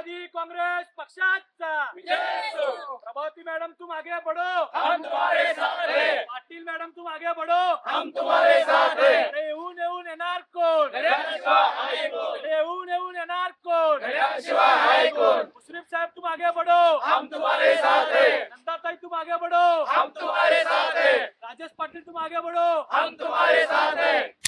राष्ट्रवादी काँग्रेस पक्षाचा प्रभावती मॅडम तुम आगे बढ़ो हम तुम्हारे साथ हैं। पाटील मॅडम तुम आगे बढ़ो हम तुम्हारे साथ हैं। अरे येऊन येऊन येणार कोण येऊन येऊन येणार कोण? मुश्रीफ साहेब तुम आगे बढ़ो हम तुम्हारे साथ हैं। नंदाताई तुम आगे बढ़ो हम तुम्हारे साथ हैं। राजेश पाटील तुम आगे बढ़ो हम।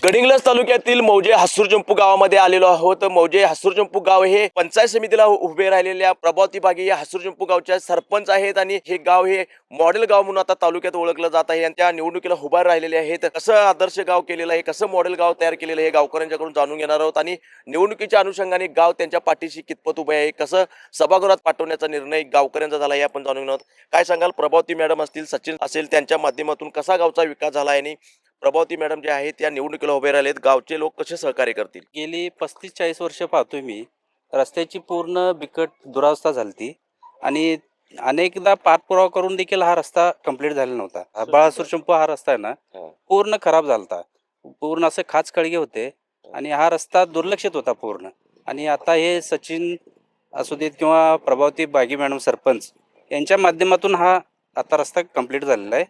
गडिंग्लज तालुक्यातील मौजे हसूरजंपू गावामध्ये आलेलो आहोत. मौजे हसूरजंपू गाव हे पंचायत समितीला उभे राहिलेल्या प्रभावती बागे या हसूरजंपू गावच्या सरपंच आहेत आणि हे गाव हे मॉडेल गाव म्हणून आता तालुक्यात ओळखलं जात आहे. आणि त्या निवडणुकीला उभा राहिलेले आहेत. कसं आदर्श गाव केलेलं आहे कसं मॉडेल गाव तयार केलेलं आहे हे गावकऱ्यांच्याकडून जाणून घेणार आहोत. आणि निवडणुकीच्या अनुषंगाने गाव त्यांच्या पाठीशी कितपत उभे आहे कसं सभागृहात पाठवण्याचा निर्णय गावकऱ्यांचा झाला हे आपण जाणून घेणार आहोत. काय सांगाल? प्रभावती मॅडम असतील सचिन असेल त्यांच्या माध्यमातून कसा गावचा विकास झाला आहे आणि प्रभावती मॅडम जे आहेत त्या निवडणुकीला उभे राहिलेत. गावचे लोक कसे सहकार्य करतील? गेली पस्तीस चाळीस वर्ष पाहतोय मी रस्त्याची पूर्ण बिकट दुरावस्था झालती आणि अनेकदा पाठपुरावा करून देखील हा रस्ता कंप्लीट झालेला नव्हता. बाळासूर चंपू हा रस्ता आहे ना. पूर्ण खराब झालता. पूर्ण असे खाच खळगे होते आणि हा रस्ता दुर्लक्षित होता पूर्ण. आणि आता हे सचिन असू देत किंवा प्रभावती बागी मॅडम सरपंच यांच्या माध्यमातून हा आता रस्ता कंप्लीट झालेला आहे.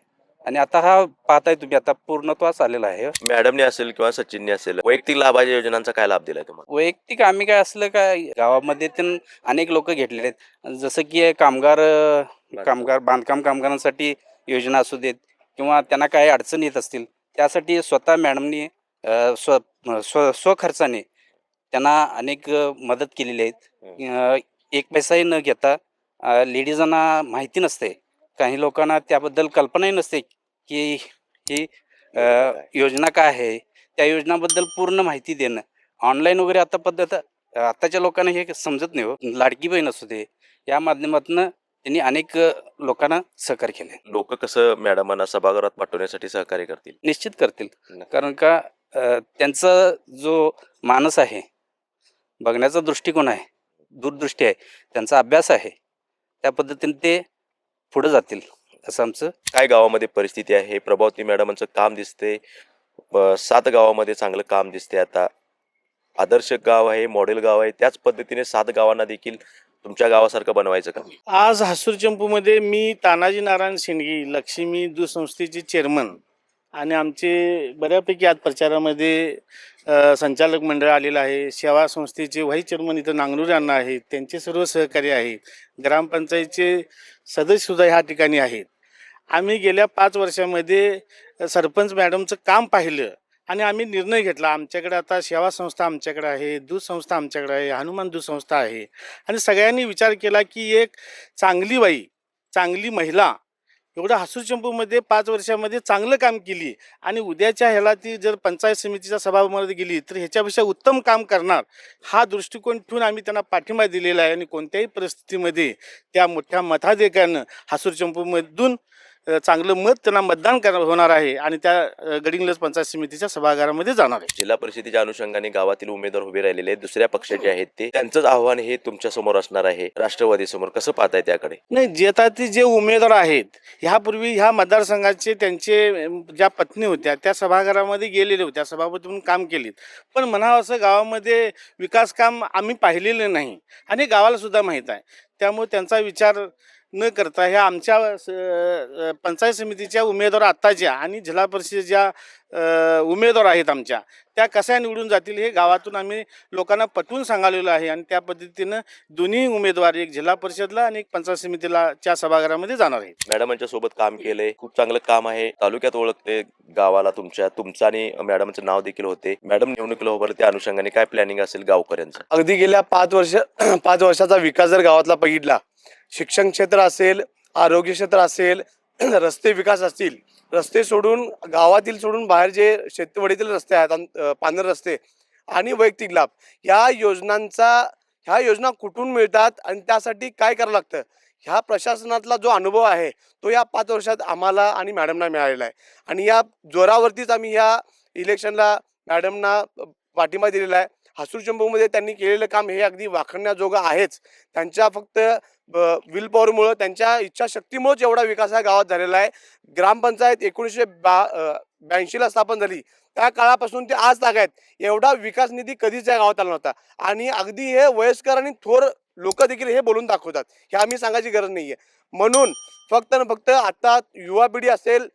आणि आता हा पाहताय तुम्ही आता पूर्णत्वास आलेला आहे. मॅडमने असेल किंवा सचिनने असेल वैयक्तिक लाभाच्या योजनांचा काय लाभ दिलाय तुम्हाला? वैयक्तिक आम्ही काय असलं काय गावामध्ये पण अनेक लोक घेतलेले आहेत. जसं की कामगार कामगार बांधकाम कामगारांसाठी योजना असू देत किंवा त्यांना काही अडचण येत असतील त्यासाठी स्वतः मॅडमनी स्व स्व स्वखर्चाने त्यांना अनेक मदत केलेली आहेत एक पैसाही न घेता लेडीजांना माहिती नसते. काही लोकांना त्याबद्दल कल्पनाही नसते की ही योजना काय आहे. त्या योजनाबद्दल पूर्ण माहिती देणं. ऑनलाईन वगैरे आता पद्धत आताच्या लोकांना हे समजत नाही हो. लाडकी बहीण असू दे या माध्यमातून त्यांनी अनेक लोकांना सहकार्य केले लोक कसं मॅडमांना सभागृहात पाठवण्यासाठी सहकार्य करतील? निश्चित करतील. कारण का त्यांचा जो मानस आहे बघण्याचा दृष्टिकोन आहे दूरदृष्टी आहे त्यांचा अभ्यास आहे त्या पद्धतीने ते पुढे जातील. असं आमचं काय गावामध्ये परिस्थिती आहे? प्रभावती मॅडमांचं काम दिसते. ब- सात गावामध्ये चांगलं काम दिसते आता. आदर्श गाव आहे मॉडेल गाव आहे. त्याच पद्धतीने सात गावांना देखील तुमच्या गावासारखं बनवायचं का? आज हसूर चंपूमध्ये मी तानाजी नारायण शेंडगी लक्ष्मी दूध संस्थेचे चेअरमन. आणि आमचे बऱ्यापैकी आज प्रचारामध्ये अ, संचालक मंडळ आलेलं आहे. सेवा संस्थेचे व्हाईस चेअरमन इथं नांगरूर यांना आहेत. त्यांचे सर्व सहकारी आहेत. ग्रामपंचायतचे सदस्यसुद्धा ह्या ठिकाणी आहेत. आम्ही गेल्या पाच वर्षामध्ये सरपंच मॅडमचं काम पाहिलं आणि आम्ही निर्णय घेतला. आमच्याकडे आता सेवा संस्था आमच्याकडे आहे दूध संस्था आमच्याकडे आहे हनुमान दूध संस्था आहे. आणि सगळ्यांनी विचार केला की एक चांगली बाई चांगली महिला एवढं हसूचंपूमध्ये पाच वर्षामध्ये चांगलं काम केली. आणि उद्याच्या ह्याला ती जर पंचायत समितीच्या सभामध्ये गेली तर ह्याच्यापेक्षा उत्तम काम करणार हा दृष्टिकोन ठेवून आम्ही त्यांना पाठिंबा दिलेला आहे. आणि कोणत्याही परिस्थितीमध्ये त्या मोठ्या मताधिकाऱ्यानं हसूरचंपूमधून चांगलं मत त्यांना मतदान कर होणार आहे आणि त्या गडिंग्लज पंचायत समितीच्या सभागारामध्ये जाणार आहे. जिल्हा परिषदेच्या अनुषंगाने गावातील उमेदवार उभे राहिलेले आहेत. दुसऱ्या पक्षाचे आहेत ते. त्यांचंच आव्हान हे तुमच्यासमोर असणार आहे. राष्ट्रवादी समोर कसं पाहताय त्याकडे? नाही जे जे उमेदवार आहेत ह्यापूर्वी ह्या मतदारसंघाचे त्यांचे ज्या पत्नी होत्या त्या सभागृहामध्ये गेलेल्या होत्या सभापती म्हणून काम केलीत. पण म्हणावं असं गावामध्ये विकास काम आम्ही पाहिलेलं नाही. आणि गावाला सुद्धा माहीत आहे. त्यामुळे त्यांचा विचार न करता ह्या आमच्या पंचायत समितीच्या उमेदवार आत्ताच्या आणि जिल्हा परिषदेच्या उमेदवार आहेत आमच्या त्या कशा निवडून जातील हे गावातून आम्ही लोकांना पटवून सांगालेलं आहे आणि त्या पद्धतीनं दोन्ही उमेदवार एक जिल्हा परिषदला आणि एक पंचायत समितीला च्या सभागृहामध्ये जाणार आहेत. मॅडमांच्या सोबत काम केलंय खूप चांगलं काम आहे. तालुक्यात ओळखते गावाला तुमच्या तुमचं आणि मॅडमचं नाव देखील होते. मॅडम निवडणुकीला उभारले त्या अनुषंगाने काय प्लॅनिंग असेल गावकऱ्यांचं? अगदी गेल्या पाच वर्ष पाच वर्षाचा विकास जर गावातला बघितला शिक्षण क्षेत्र असेल आरोग्य क्षेत्र असेल रस्ते विकास असतील रस्ते सोडून गावातील सोडून बाहेर जे शेतवडीतील रस्ते आहेत अन- रस्ते आणि वैयक्तिक लाभ ह्या योजनांचा ह्या योजना कुठून मिळतात आणि त्यासाठी काय करावं लागतं? ह्या प्रशासनातला जो अनुभव आहे तो या पाच वर्षात आम्हाला आणि मॅडमना मिळालेला आहे. आणि या जोरावरतीच आम्ही या इलेक्शनला मॅडमना पाठिंबा दिलेला आहे. हसूरचंपूमध्ये त्यांनी केलेलं काम हे अगदी वाखण्याजोगं आहेच. त्यांच्या फक्त विल पॉवरमुळं त्यांच्या इच्छाशक्तीमुळेच एवढा विकास हा गावात झालेला आहे. ग्रामपंचायत एकोणीसशे बा ब्याऐंशीला स्थापन झाली. त्या काळापासून ते आज तागायत एवढा विकास निधी कधीच या गावात आला नव्हता. आणि अगदी हे वयस्कर आणि थोर लोक देखील हे बोलून दाखवतात. हे आम्ही सांगायची गरज नाहीये. म्हणून फक्त ना फक्त आता युवा पिढी असेल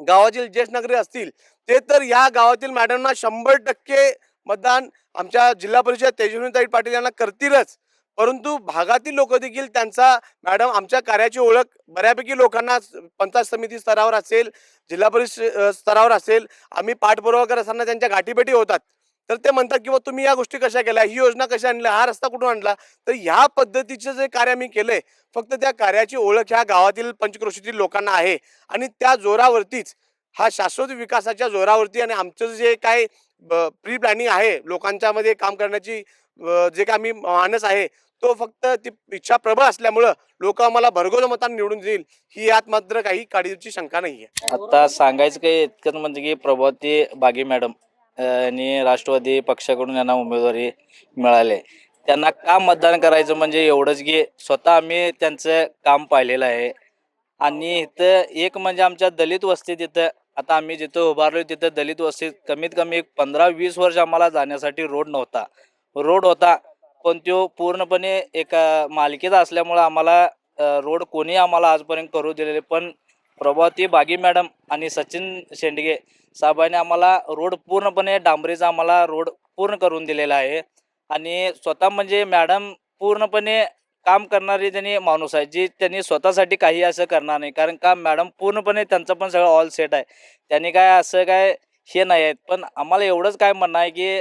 गावातील ज्येष्ठ नागरिक असतील ते तर या गावातील मॅडमना शंभर टक्के मतदान आमच्या जिल्हा परिषद तेजस्विनीताई पाटील यांना करतीलच. परंतु भागातील लोक देखील त्यांचा मॅडम आमच्या कार्याची ओळख बऱ्यापैकी लोकांना पंचायत समिती स्तरावर असेल जिल्हा परिषद स्तरावर असेल आम्ही पाठपुरावा करत असताना त्यांच्या गाठीभेटी होतात. तर ते म्हणतात की बा तुम्ही या गोष्टी कशा केल्या? ही योजना कशा आणल्या? हा रस्ता कुठून आणला? तर ह्या पद्धतीचं जे कार्य आम्ही केलंय फक्त त्या कार्याची ओळख ह्या गावातील पंचक्रोशीतील लोकांना आहे. आणि त्या जोरावरतीच हा शाश्वत विकासाच्या जोरावरती आणि आमचं जे काय प्री प्लॅनिंग आहे लोकांच्या मध्ये काम करण्याची जे काय आम्ही मानस आहे तो फक्त ती इच्छा प्रबळ असल्यामुळं लोक आम्हाला भरघोल मतान निवडून देईल ही यात मात्र काही काळजीची शंका नाही आहे आता सांगायचं काही इतकंच म्हणजे की प्रभावती बागे मॅडम आणि राष्ट्रवादी पक्षाकडून यांना उमेदवारी मिळाले. त्यांना का मतदान करायचं म्हणजे एवढंच की स्वतः आम्ही त्यांचं काम पाहिलेलं आहे. आणि इथं एक म्हणजे आमच्या दलित वस्तीत इथं आता आम्ही जिथं उभारलो तिथं दलित वस्तीत कमीत कमी एक पंधरा वीस वर्ष आम्हाला जाण्यासाठी रोड नव्हता. रोड होता पण तो पूर्णपणे एका मालकीचा असल्यामुळं आम्हाला रोड कोणी आम्हाला आजपर्यंत करू दिलेले पण प्रभावती बागी मॅडम आणि सचिन शेंडगे साहेबांनी आम्हाला रोड पूर्णपणे डांबरीचा आम्हाला रोड पूर्ण करून दिलेला आहे. आणि स्वतः म्हणजे मॅडम पूर्णपणे काम करणारी त्यांनी माणूस आहे जी त्यांनी स्वतःसाठी काही असं करणार नाही. कारण का मॅडम पूर्णपणे त्यांचं पण सगळं ऑल सेट आहे. त्यांनी काय असं काय हे नाही आहेत. पण आम्हाला एवढंच काय म्हणणं आहे की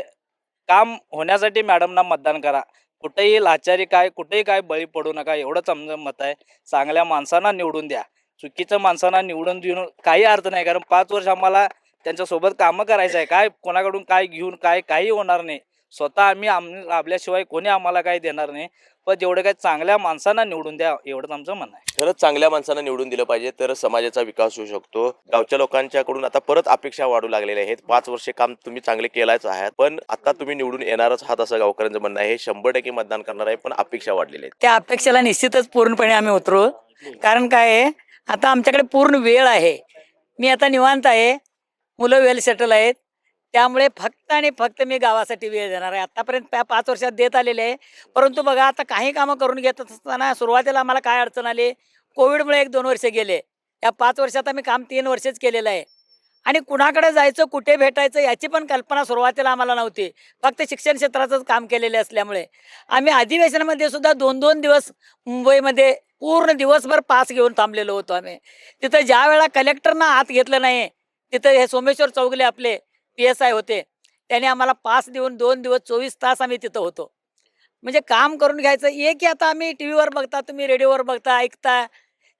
काम होण्यासाठी मॅडमना मतदान करा. कुठेही लाचारी काय कुठेही काय बळी पडू नका एवढंच आमचं मत आहे. चांगल्या माणसांना निवडून द्या. चुकीचं माणसांना निवडून देऊन काही अर्थ नाही. कारण पाच वर्ष आम्हाला त्यांच्यासोबत कामं करायचं आहे. काय कोणाकडून काय घेऊन काय काही होणार नाही. स्वतः आम्ही आम आपल्याशिवाय कोणी आम्हाला काही देणार नाही. पण जेवढं काय चांगल्या माणसांना निवडून द्या एवढंच आमचं म्हणणं आहे. खरंच चांगल्या माणसांना निवडून दिलं पाहिजे तर समाजाचा विकास होऊ शकतो. गावच्या लोकांच्याकडून आता परत अपेक्षा वाढू लागलेल्या आहेत. पाच वर्षे काम तुम्ही चांगले केलाच आहात पण आता तुम्ही निवडून येणारच आहात असं गावकऱ्यांचं म्हणणं आहे. हे शंभर टक्के मतदान करणार आहे पण अपेक्षा वाढलेल्या आहेत. त्या अपेक्षेला निश्चितच पूर्णपणे आम्ही उतरू. कारण काय आहे आता आमच्याकडे पूर्ण वेळ आहे. मी आता निवांत आहे. मुलं वेल सेटल आहेत. त्यामुळे फक्त आणि फक्त मी गावासाठी वेळ देणार आहे. आतापर्यंत त्या पाच वर्षात देत आलेले आहे. परंतु बघा आता काही कामं करून घेत असताना सुरुवातीला आम्हाला काय अडचण आली? कोविडमुळे एक दोन वर्ष गेले. या पाच वर्षात आम्ही काम तीन वर्षच केलेलं आहे. आणि कुणाकडे जायचं कुठे भेटायचं याची पण कल्पना सुरुवातीला आम्हाला नव्हती. फक्त शिक्षण क्षेत्राचंच काम केलेले असल्यामुळे. आम्ही अधिवेशनामध्ये सुद्धा दोन दोन दिवस मुंबईमध्ये पूर्ण दिवसभर पास घेऊन थांबलेलो होतो आम्ही. तिथं ज्या वेळा कलेक्टरनं आत घेतलं नाही तिथं हे सोमेश्वर चौगले आपले पी एस आय होते. त्याने आम्हाला पास देऊन दोन दिवस चोवीस तास आम्ही तिथं होतो. म्हणजे काम करून घ्यायचं एकही आता आम्ही टी व्हीवर बघता तुम्ही रेडिओवर बघता ऐकता.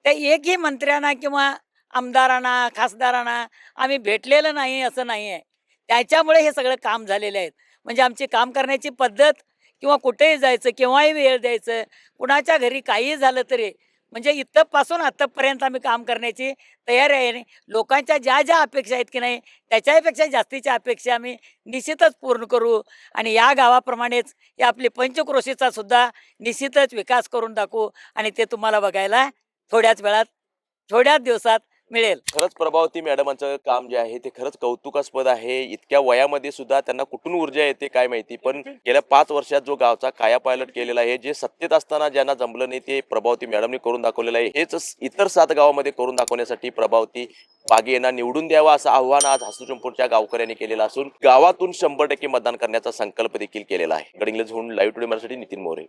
त्या एकही मंत्र्यांना किंवा आमदारांना खासदारांना आम्ही भेटलेलं नाही असं नाही आहे त्याच्यामुळे हे सगळं काम झालेले आहेत. म्हणजे आमची काम करण्याची पद्धत किंवा कुठेही जायचं केव्हाही वेळ द्यायचं कुणाच्या घरी काहीही झालं तरी म्हणजे इथंपासून आत्तापर्यंत आम्ही काम करण्याची तयारी आहे लोकांच्या ज्या ज्या अपेक्षा आहेत की नाही त्याच्यापेक्षा जास्तीच्या अपेक्षा आम्ही निश्चितच पूर्ण करू. आणि या गावाप्रमाणेच या आपली पंचक्रोशीचा सुद्धा निश्चितच विकास करून दाखवू आणि ते तुम्हाला बघायला थोड्याच वेळात थोड्याच दिवसात मिळेल. खरंच प्रभावती मॅडमांचं काम जे आहे ते खरंच कौतुकास्पद आहे. इतक्या वयामध्ये सुद्धा त्यांना कुठून ऊर्जा येते काय माहिती? पण गेल्या पाच वर्षात जो गावचा काया पायलट केलेला आहे जे सत्तेत असताना ज्यांना जमलं नाही ते प्रभावती मॅडमने करून दाखवलेलं आहे. हेच इतर सात गावामध्ये करून दाखवण्यासाठी प्रभावती बागे यांना निवडून द्यावा असं आव्हान आज हसूचंपूरच्या गावकऱ्यांनी केलेलं असून गावातून शंभर टक्के मतदान करण्याचा संकल्प देखील केलेला आहे. गडिंग्लज होऊन लाईव्ह टुडे मराठी नितीन मोरे.